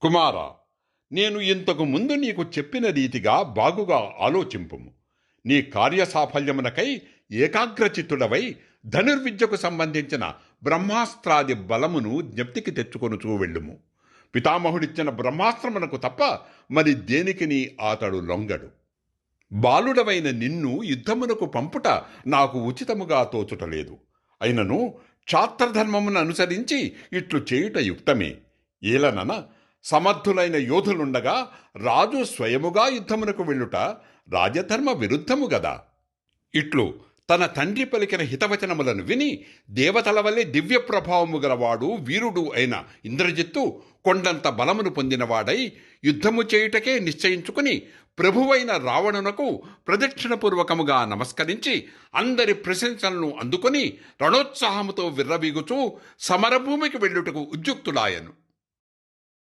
కుమారా నేను ఇంతకు ముందు నీకు చెప్పిన రీతిగా బాగుగా ఆలోచింపుము. నీ కార్యసాఫల్యమునకై ఏకాగ్రచిత్తుడవై ధనుర్విద్యకు సంబంధించిన బ్రహ్మాస్త్రాది బలమును జ్ఞప్తికి తెచ్చుకొనుచూ వెళ్ళుము. పితామహుడిచ్చిన బ్రహ్మాస్త్రమునకు తప్ప మరి దేనికిని అతడు లొంగడు? బాలుడవైన నిన్ను యుద్ధమునకు పంపుట నాకు ఉచితముగా తోచుటలేదు. అయినను క్షాత్రధర్మమును అనుసరించి ఇట్లు చేయుట యుక్తమే. ఏలనన సమర్థులైన యోధులుండగా రాజు స్వయముగా యుద్ధమునకు వెళ్ళుట రాజధర్మ విరుద్ధము గదా. ఇట్లు తన తండ్రి పలికిన హితవచనములను విని దేవతల వల్లే దివ్య ప్రభావము గలవాడు వీరుడు అయిన ఇంద్రజిత్తు కొండంత బలమును పొందినవాడై యుద్ధము చేయుటకే నిశ్చయించుకుని ప్రభువైన రావణునకు ప్రదక్షిణపూర్వకముగా నమస్కరించి అందరి ప్రశంసలను అందుకొని రణోత్సాహముతో విర్రవీగుచూ సమరభూమికి వెళ్ళుటకు ఉద్యుక్తుడాయను.